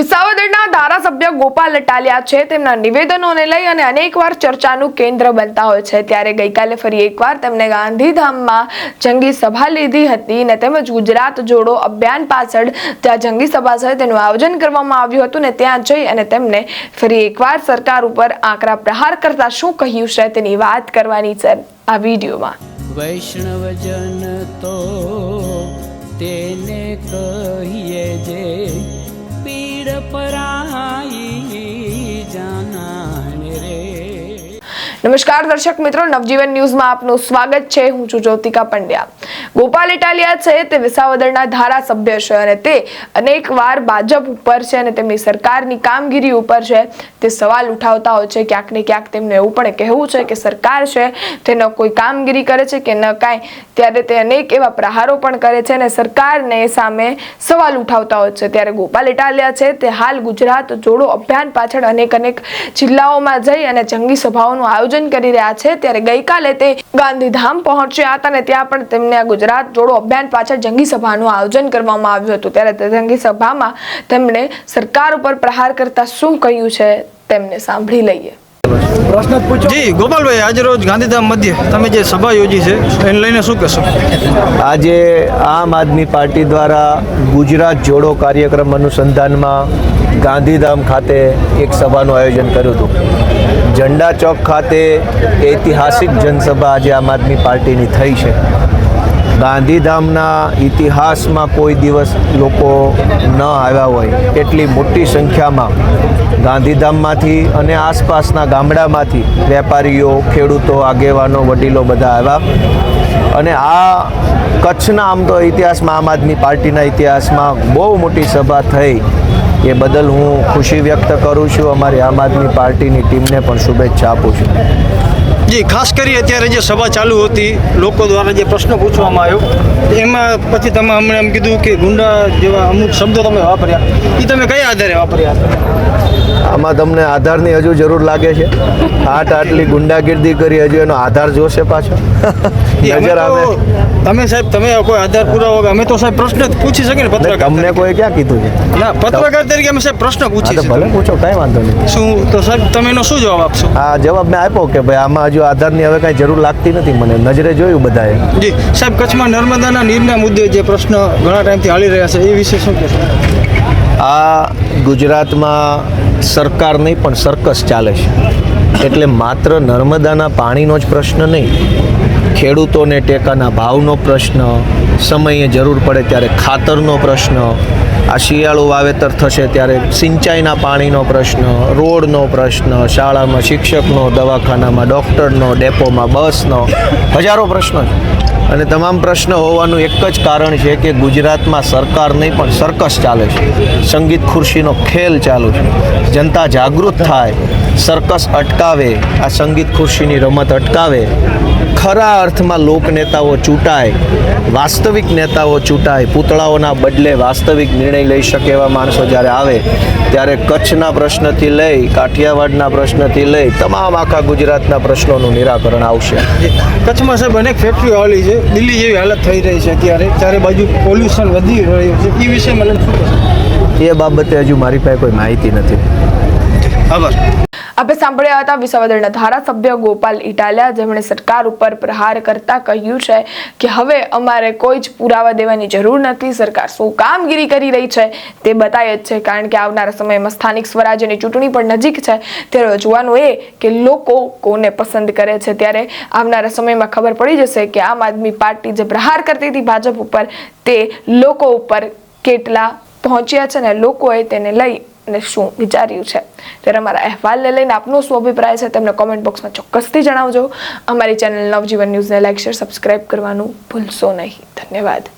વિસાવદરના ધારાસભ્ય ગોપાલ અટાલિયા છે. તેમના નિવેદનોને લઈ અને અનેકવાર ચર્ચાનું કેન્દ્ર બનતા હોય છે. ત્યારે ગઈકાલે ફરી એકવાર તેમણે ગાંધીધામમાં જંગી સભા લીધી હતી અને તેમજ ગુજરાત જોડો અભિયાન પાછળ ત્યાં જંગી સભા છે. તેનું આયોજન કરવામાં આવ્યું હતું ને ત્યાં જઈ અને તેમને ફરી એકવાર સરકાર ઉપર આકરા પ્રહાર કરતા શું કહ્યું છે તેની વાત કરવાની છે આ વિડીયોમાં. વૈષ્ણવજન તો તેને કહીએ જે નમસ્કાર દર્શક મિત્રો નવજીવન ન્યૂઝમાં આપનું સ્વાગત છે. હું છું જ્યોતિકા પંડ્યા. ગોપાલ ઇટાલિયા છે, તે વિસાવદરના ધારાસભ્ય છે અને તે અનેક વાર ભાજપ ઉપર છે અને તેમની સરકારની કામગીરી ઉપર છે. તે સવાલ ઉઠાવતા હોય છે, ક્યાંક ને ક્યાંક તેમને એવું પણ કહેવું છે કે સરકાર છે, તે ન કોઈ કામગીરી કરે છે કે ન કાંઈ. ત્યારે તે અનેક એવા પ્રહારો પણ કરે છે અને સરકારને સામે સવાલ ઉઠાવતા હોય છે. ત્યારે ગોપાલ ઇટાલિયા છે, તે હાલ ગુજરાત જોડો અભિયાન પાછળ અનેક અનેક જિલ્લાઓમાં જઈ અને જંગી સભાઓનું આયોજન કરી રહ્યા છે. ત્યારે ગઈકાલે તે ગાંધીધામ પહોંચ્યા હતા અને ત્યાં પણ તેમને આ ગુજરાત જોડો અભિયાન પાછળ જંગી સભાનું આયોજન કરવામાં આવ્યું હતું. ત્યારે તે જંગી સભામાં તેમણે સરકાર ઉપર પ્રહાર કરતા શું કહ્યું છે તેમને સાંભળી લઈએ. જી ગોપાલભાઈ આજે રોજ ગાંધીધામ મધ્ય તમે જે સભા યોજી છે એને લઈને શું કહેશો? આજે આમ આદમી પાર્ટી દ્વારા ગુજરાત જોડો કાર્યક્રમ અનુસંધાનમાં ગાંધીધામ ખાતે એક સભાનું આયોજન કર્યું હતું. ઝંડા ચોક ખાતે ઐતિહાસિક જનસભા આજે આમ આદમી પાર્ટીની થઈ છે. ગાંધીધામના ઇતિહાસમાં કોઈ દિવસ લોકો ન આવ્યા હોય, એટલી મોટી સંખ્યામાં ગાંધીધામમાંથી અને આસપાસના ગામડામાંથી વેપારીઓ, ખેડૂતો, આગેવાનો, વડીલો બધા આવ્યા. અને આ કચ્છના આમ તો ઇતિહાસમાં, આમ આદમી પાર્ટીના ઇતિહાસમાં બહુ મોટી સભા થઈ. એ બદલ હું ખુશી વ્યક્ત કરું છું. અમારી આમ આદમી પાર્ટીની ટીમને પણ શુભેચ્છા આપું છું. જી, ખાસ કરી અત્યારે જે સભા ચાલુ હતી, લોકો દ્વારા જે પ્રશ્ન પૂછવામાં આવ્યો એમાં પછી તમે હમણાં એમ કીધું કે ગુંડા જેવા અમુક શબ્દો તમે વાપર્યા. એ તમે કયા આધારે વાપર્યા? આમાં તમને આધારની હજુ જરૂર લાગે છે. આટ આટલી ગુંડાગીર્દી કરી હજુ એનો આધાર જોશે પાછો. નજર આવે તમે સાહેબ તમે કોઈ આધાર પુરાવો અમે તો સાહેબ પ્રશ્ન પૂછી શકીએ ને પત્રકાર તમને કોઈ ક્યાં કીધું છે? ના પત્રકાર તરીકે અમે સાહેબ પ્રશ્ન પૂછી ભલે પૂછો કાંઈ વાંધો નહીં. શું તો સાહેબ તમે એનો શું જવાબ આપશો? આ જવાબ મેં આપ્યો કે ભાઈ આમાં હજુ આધારની હવે કાંઈ જરૂર લાગતી નથી મને. નજરે જોયું બધાએ. જી સાહેબ કચ્છમાં નર્મદાના નીરના મુદ્દે જે પ્રશ્ન ઘણા ટાઈમથી હાલી રહ્યા છે એ વિશે શું કહેશો? આ ગુજરાતમાં સરકાર નહીં, પણ સર્કસ ચાલે છે. એટલે માત્ર નર્મદાના પાણીનો જ પ્રશ્ન નહીં, ખેડૂતોને ટેકાના ભાવનો પ્રશ્ન, સમયે જરૂર પડે ત્યારે ખાતરનો પ્રશ્ન, આ શિયાળું વાવેતર થશે ત્યારે સિંચાઈના પાણીનો પ્રશ્ન, રોડનો પ્રશ્ન, શાળામાં શિક્ષકનો, દવાખાનામાં ડૉક્ટરનો, ડેપોમાં બસનો, હજારો પ્રશ્નો છે. અને તમામ પ્રશ્ન હોવાનું એક જ કારણ છે કે ગુજરાતમાં સરકાર નહીં, પણ સર્કસ ચાલે છે. સંગીત ખુરશીનો ખેલ ચાલુ છે. જનતા જાગૃત થાય. સર્કસ અટકાવે. આ સંગીત ખુરશીની રમત અટકાવે. ખરા અર્થમાં લોક નેતાઓ ચૂંટાય. વાસ્તવિક નેતાઓ ચૂંટાય. પૂતળાઓના બદલે વાસ્તવિક નિર્ણય લઈ શકે એવા માણસો જ્યારે આવે, ત્યારે કચ્છના પ્રશ્નથી લઈ, કાઠિયાવાડના પ્રશ્નથી લઈ, તમામ આખા ગુજરાતના પ્રશ્નોનું નિરાકરણ આવશે. કચ્છમાં સાહેબ અનેક ફેક્ટરીઓ આવેલી છે. દિલ્હી જેવી હાલત થઈ રહી છે અત્યારે ચારે બાજુ પોલ્યુશન વધી રહ્યું છે એ વિશે મને શું એ બાબતે હજુ મારી પાસે કોઈ માહિતી નથી. આભાર. આપણે સાંભળ્યા હતા વિસાવદરના ધારાસભ્ય ગોપાલ ઇટાલિયા, જેમણે સરકાર ઉપર પ્રહાર કરતા કહ્યું છે કે હવે અમારે કોઈ જ પુરાવા દેવાની જરૂર નથી, સરકાર શું કામગીરી કરી રહી છે તે બતાવે જ છે, કારણ કે આવનારા સમયમાં સ્થાનિક સ્વરાજ્યની ચૂંટણી પણ નજીક છે. ત્યારે જોવાનું એ કે લોકો કોને પસંદ કરે છે ત્યારે આવનારા સમયમાં ખબર પડી જશે કે આમ આદમી પાર્ટી જે પ્રહાર કરતી હતી ભાજપ ઉપર, તે લોકો ઉપર કેટલા પહોંચ્યા છે ને લોકોએ તેને લઈ અને શું વિચાર્યું છે? ત્યારે અમારા અહેવાલને લઈને આપનો શું અભિપ્રાય છે તેમને કોમેન્ટ બોક્સમાં ચોક્કસથી જણાવજો. અમારી ચેનલ નવજીવન ન્યૂઝને લાઈક શેર સબસ્ક્રાઈબ કરવાનું ભૂલશો નહીં. ધન્યવાદ.